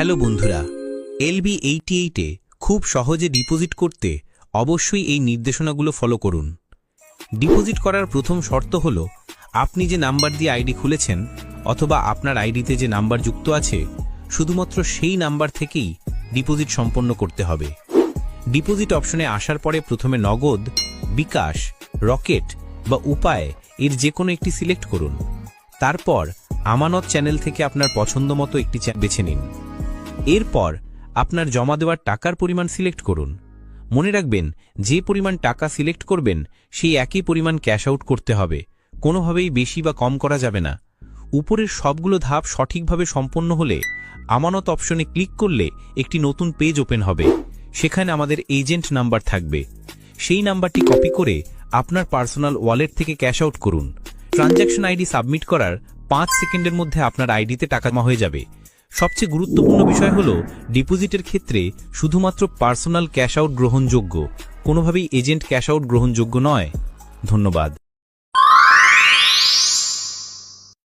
Hello বন্ধুরা, LB এইটি এইটে খুব সহজে ডিপোজিট করতে অবশ্যই এই নির্দেশনাগুলো ফলো করুন। ডিপোজিট করার প্রথম শর্ত হল, আপনি যে নাম্বার দিয়ে আইডি খুলেছেন অথবা আপনার আইডিতে যে নাম্বার যুক্ত আছে, শুধুমাত্র সেই নাম্বার থেকেই ডিপোজিট সম্পন্ন করতে হবে। ডিপোজিট অপশনে আসার পরে প্রথমে নগদ, বিকাশ, রকেট বা উপায় এর যে কোনো একটি সিলেক্ট করুন। তারপর আমানত চ্যানেল থেকে আপনার পছন্দ মতো একটি বেছে নিন। এরপর আপনার জমা দেওয়ার টাকার পরিমাণ সিলেক্ট করুন। মনে রাখবেন, যে পরিমাণ টাকা সিলেক্ট করবেন, সেই একই পরিমাণ ক্যাশ আউট করতে হবে। কোনোভাবেই বেশি বা কম করা যাবে না। উপরের সবগুলো ধাপ সঠিকভাবে সম্পন্ন হলে আমানত অপশনে ক্লিক করলে একটি নতুন পেজ ওপেন হবে। সেখানে আমাদের এজেন্ট নাম্বার থাকবে। সেই নাম্বারটি কপি করে আপনার পার্সোনাল ওয়ালেট থেকে ক্যাশ আউট করুন। ট্রানজ্যাকশন আইডি সাবমিট করার পাঁচ সেকেন্ডের মধ্যে আপনার আইডিতে টাকা জমা হয়ে যাবে। সবচেয়ে গুরুত্বপূর্ণ বিষয় হল, ডিপোজিটের ক্ষেত্রে শুধুমাত্র পার্সোনাল ক্যাশ আউট গ্রহণযোগ্য, কোনোভাবেই এজেন্ট ক্যাশ আউট গ্রহণযোগ্য নয়। ধন্যবাদ।